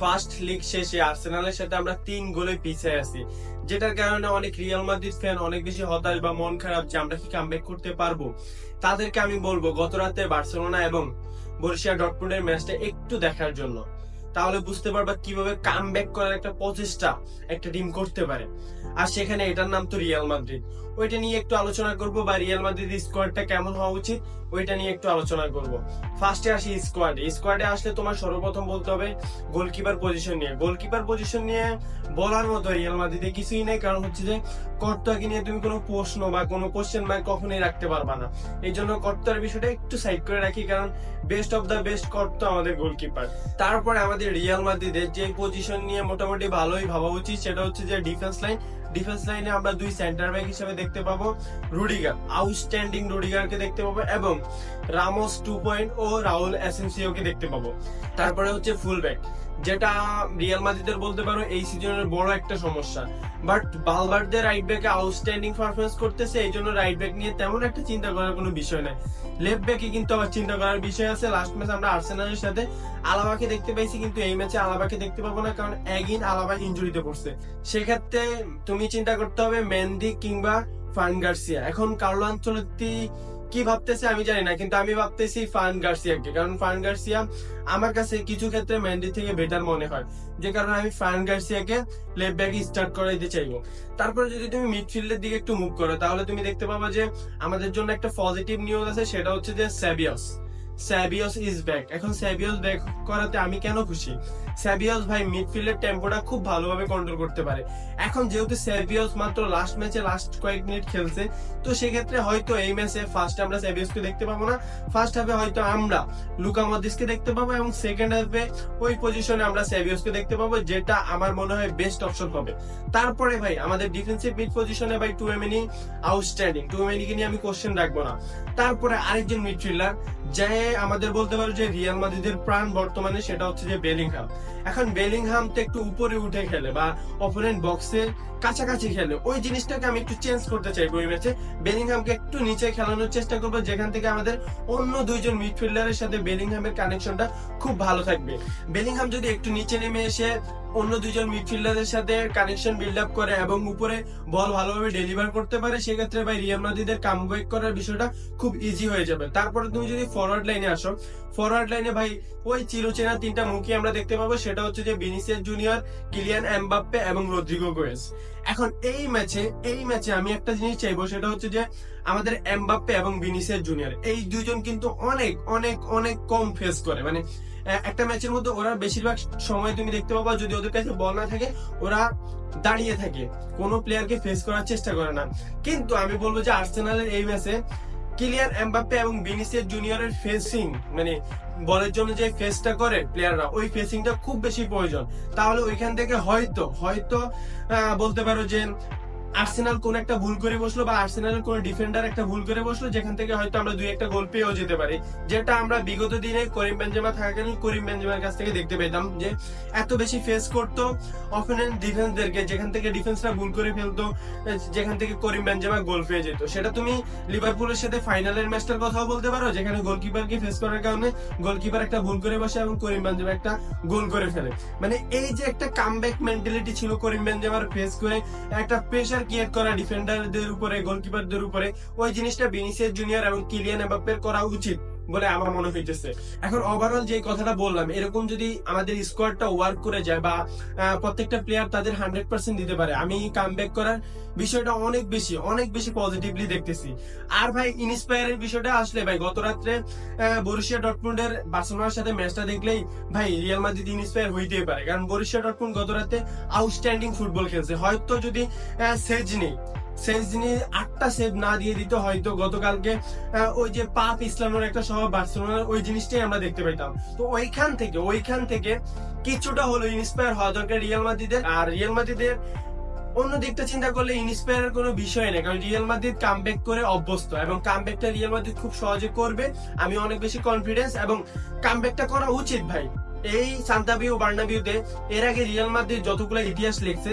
First league শেষে আর্সেনালের সাথে আমরা তিন গোলে পিছিয়ে আছি, যেটার কারণে অনেক রিয়াল মাদ্রিদ ফ্যান অনেক বেশি হতাশ বা মন খারাপ যে আমরা কি কামব্যাক করতে পারব। তাদেরকে আমি বলব, গত রাতে বার্সেলোনা এবং বরিশিয়া ডটমুন্ডের ম্যাচটা একটু দেখার জন্য। তাহলে বুঝতে পারবা কীভাবে কামব্যাক করার একটা প্রচেষ্টা একটা টিম করতে পারে। আর সেখানে এটার নাম তো রিয়াল মাদ্রিদ ওইটা নিয়ে একটু আলোচনা করব বা রিয়াল মাদ্রিদ স্কোয়াডটা কেমন হওয়া উচিত, ওইটা নিয়ে একটু আলোচনা করব। ফার্স্টে আসি স্কোয়াডে স্কোয়াডে আসলে তোমার সর্বপ্রথম বলতে হবে গোলকিপার পজিশন নিয়ে। গোলকিপার পজিশন নিয়ে বলার মতো রিয়াল মাদ্রিদে কিছুই নেই। কারণ হচ্ছে যে কর্তাকে নিয়ে তুমি কোনো প্রশ্ন বা কোনো কোশ্চেন মার্ক কখনোই রাখতে পারবা না। এই জন্য কর্তার বিষয়টা একটু সাইড করে রাখি, কারণ বেস্ট অফ দ্য বেস্ট কর্তা আমাদের গোলকিপার তারপরে আমাদের রিয়াল মাদ্রিদের যে পজিশন নিয়ে মোটামুটি ভালোই ভাবা উচিত সেটা হচ্ছে যে ডিফেন্স লাইন ডিফেন্স লাইনে আমরা দুই সেন্টার ব্যাক হিসেবে দেখতে পাবো রুডিগার আউটস্ট্যান্ডিং রুডিগারকে দেখতে পাবো এবং রামোস টু পয়েন্ট ও রাহুল এসেন্সিওকে দেখতে পাবো। তারপরে হচ্ছে ফুল ব্যাক যেটা রিয়াল মাদ্রিদের বলতে পারো এই সিজনের বড় একটা সমস্যা। বাট বালবার্ডদের রাইট ব্যাকে আউটস্ট্যান্ডিং পারফরমেন্স করতেছে এই জন্য রাইট ব্যাক নিয়ে তেমন একটা চিন্তা করার কোনো বিষয় নাই। লেফট ব্যাকে কিন্তু আবার চিন্তা করার বিষয় আছে লাস্ট ম্যাচ আমরা আর্সেনালের সাথে আলাবাকে দেখতে পাইছি, কিন্তু এই ম্যাচে আলাবাকে দেখতে পাবো না, কারণ এগিন আলাবা ইনজুরিতে পড়ছে। সেক্ষেত্রে তুমি চিন্তা করতে হবে মেন্দি কিংবা ফান গার্সিয়া। এখন কার্লো আঞ্চলতি কি ভাবতেছে আমি জানি না, কিন্তু আমি ভাবতেছি ফান গার্সিয়াকে। কারণ ফান গার্সিয়া আমার কাছে কিছু ক্ষেত্রে ম্যান্ডি থেকে বেটার মনে হয়। যে কারণে আমি ফান গার্সিয়াকে লেফট ব্যাক স্টার্ট করাইতে চাইব। তারপরে যদি তুমি মিডফিল্ডের দিকে একটু মুভ করো, তাহলে তুমি দেখতে পাবা যে আমাদের জন্য একটা পজিটিভ নিউজ আছে, সেটা হচ্ছে যে স্যাবিয়াস স্যাবিয়াস ইজ ব্যাক। এখন স্যাবিয়াস ব্যাক করাতে আমি কেন খুশি? স্যাবিয়াস ভাই, মিডফিল্ডের টেম্পোটা খুব ভালোভাবে কন্ট্রোল করতে পারে। এখন যেহেতু স্যাবিয়াস মাত্র লাস্ট ম্যাচে লাস্ট কয়েক মিনিট খেলছে, তো সেক্ষেত্রে হয়তো এই ম্যাচে ফার্স্ট আমরা স্যাবিয়াসকে দেখতে পাবো না। ফার্স্ট হাফে হয়তো আমরা লুকা মদিসকে দেখতে পাবো এবং সেকেন্ড হাফে ওই পজিশনে আমরা স্যাবিয়াসকে দেখতে পাবো, যেটা আমার মনে হয় বেস্ট অপশন হবে। তারপরে ভাই, আমাদের ডিফেন্সিভ মিড পজিশনে ভাই টু এমিনি আউটস্ট্যান্ডিং টু এমিনিকে নিয়ে আমি কোশ্চেন রাখব না। তারপরে আরেকজন মিডফিল্ডার যে আমাদের বলতে পারো যে রিয়াল মাদ্রিদের প্রাণ বর্তমানে সেটা হচ্ছে যে বেলিংহাম। এখন বেলিংহাম তো একটু উপরে উঠে খেলে বা অপোনেন্ট বক্সে কাছাকাছি খেলে, ওই জিনিসটাকে আমি একটু চেঞ্জ করতে চাইব ওই ম্যাচে বেলিংহামকে একটু নিচে খেলানোর চেষ্টা করব, যেখান থেকে আমাদের অন্য দুইজন মিডফিল্ডারের সাথে বেলিংহামের কানেকশনটা খুব ভালো থাকবে। বেলিংহাম যদি একটু নিচে নেমে এসে অন্য দুজন মিডফিল্ডারের সাথে কানেকশন বিল্ড আপ করে এবং উপরে বল ভালোভাবে ডেলিভার করতে পারে, সেক্ষেত্রে ভাই রিয়াল মাদ্রিদের কামব্যাক করার বিষয়টা খুব ইজি হয়ে যাবে। তারপরে তুমি যদি ফরওয়ার্ড লাইনে আসো ফরওয়ার্ড লাইনে ভাই ওই চিরচেনা তিনটা মুখী আমরা দেখতে পাবো, সেটা হচ্ছে যে বিনিসিয়াস জুনিয়র কিলিয়ান এমবাপ্পে এবং রদ্রিগো গোয়েস এখন এই ম্যাচে এই ম্যাচে আমি একটা জিনিস চাইব, সেটা হচ্ছে যে আমাদের এমবাপ্পে এবং বিনিসিয়াস জুনিয়র এই দুজন কিন্তু অনেক অনেক অনেক কম ফেস করে। মানে একটা ম্যাচের মধ্যে ওরা বেশিরভাগ সময় তুমি দেখতে পাবা যদি ওদের কাছে বল না থাকে, ওরা দাঁড়িয়ে থাকে। কোনো প্লেয়ারকে ফেস করার চেষ্টা করে না। কিন্তু আমি বলব যে আর্সেনালের এই ম্যাচে কিলিয়ান এমবাপ্পে এবং বিনিসিয়াস জুনিয়রের ফেসিং মানে বলের জন্য যে ফেসটা করে প্লেয়াররা ওই ফেসিংটা খুব বেশি প্রয়োজন। তাহলে ওইখান থেকে হয়তো হয়তো বলতে পারো যে আর্সেনাল কোন একটা ভুল করে বসল বা আর্সেনালের কোন ডিফেন্ডার একটা ভুল করে বসল, যেখান থেকে হয়তো আমরা দুই একটা গোল পেয়েও যেতে পারি। যেটা আমরা বিগত দিনে করিম বেঞ্জেমা থাকাকালীন করিম বেঞ্জেমার কাছ থেকে দেখতে পেতাম যে এত বেশি ফেস করতো অপোনেন্ট ডিফেন্সদেরকে যেখান থেকে ডিফেন্সরা ভুল করে ফেলতো, যেখান থেকে করিম বেঞ্জেমা গোল পেয়ে যেত। সেটা তুমি লিভারপুলের সাথে ফাইনালের ম্যাচটার কথাও বলতে পারো, যেখানে গোলকিপারকে ফেস করার কারণে গোলকিপার একটা ভুল করে বসে এবং করিম বেঞ্জেমা একটা গোল করে ফেলে। মানে এই যে একটা কামব্যাক মেন্টালিটি ছিল করিম বেঞ্জেমার ফেস করে, একটা প্রেশার ক্রিয়েট করা ডিফেন্ডারদের উপরে গোলকিপারদের উপরে, ওই জিনিসটা বিনিসিয়াস জুনিয়র এবং কিলিয়ান এমবাপ্পের করা উচিত। বলে আমার মনে হইতেছে। এখন ওভারঅল যে কথাটা বললাম, এরকম যদি আমাদের স্কোয়াডটা ওয়ার্ক করে যায় বা প্রত্যেকটা প্লেয়ার তাদের হান্ড্রেড পার্সেন্ট দিতে পারে, আমি কাম করার বিষয়টা অনেক বেশি অনেক বেশি পজিটিভলি দেখতেছি। আর ভাই ইন্সপায়ারের বিষয়টা আসলে ভাই, গত রাত্রে বরুশিয়া ডটমুন্ডের বার্সেলোনার সাথে ম্যাচটা দেখলেই ভাই রিয়াল মাদ্রিদ ইন্সপায়ার হইতেই পারে। কারণ বরিশিয়া ডটমুন্ড গত রাতে আউটস্ট্যান্ডিং ফুটবল খেলছে। হয়তো যদি সেজ নেই সেজ নিয়ে আটটা সেভ না দিয়ে দিত হয়তো গতকালকে ওই যে পা পিছলানোর একটা স্বভাব বার্সেলোনার ওই জিনিসটাই আমরা দেখতে পেতাম। তো ওইখান থেকে ওইখান থেকে কিছুটা হলো ইন্সপায়ার হওয়া দরকার রিয়াল মাদ্রিদের আর রিয়াল মাদ্রিদের অন্য দিকটা চিন্তা করলে ইন্সপায়ারের কোনো বিষয় নেই, কারণ রিয়াল মাদ্রিদ কামব্যাক করে অভ্যস্ত এবং কামব্যাকটা রিয়াল মাদ্রিদ খুব সহজে করবে। আমি অনেক বেশি কনফিডেন্স এবং কামব্যাকটা করা উচিত ভাই। এই সান্তাবিও বার্নাবিউতে এর আগে রিয়াল মাদ্রিদ যতগুলো ইতিহাস লিখছে,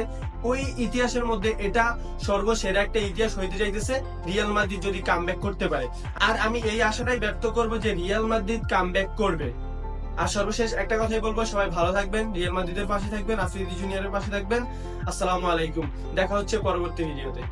ওই ইতিহাসের মধ্যে এটা সর্বসেরা একটা ইতিহাস হইতে যাইতেছে, রিয়াল মাদ্রিদ যদি কামব্যাক করতে পারে। আর আমি এই আশাটাই ব্যক্ত করব যে রিয়াল মাদ্রিদ কামব্যাক করবে। আর সর্বশেষ একটা কথাই বলব, সবাই ভালো থাকবেন, রিয়াল মাদ্রিদের পাশে থাকবেন, আফ্রিদি জুনিয়রের পাশে থাকবেন। আসসালামু আলাইকুম, দেখা হচ্ছে পরবর্তী ভিডিওতে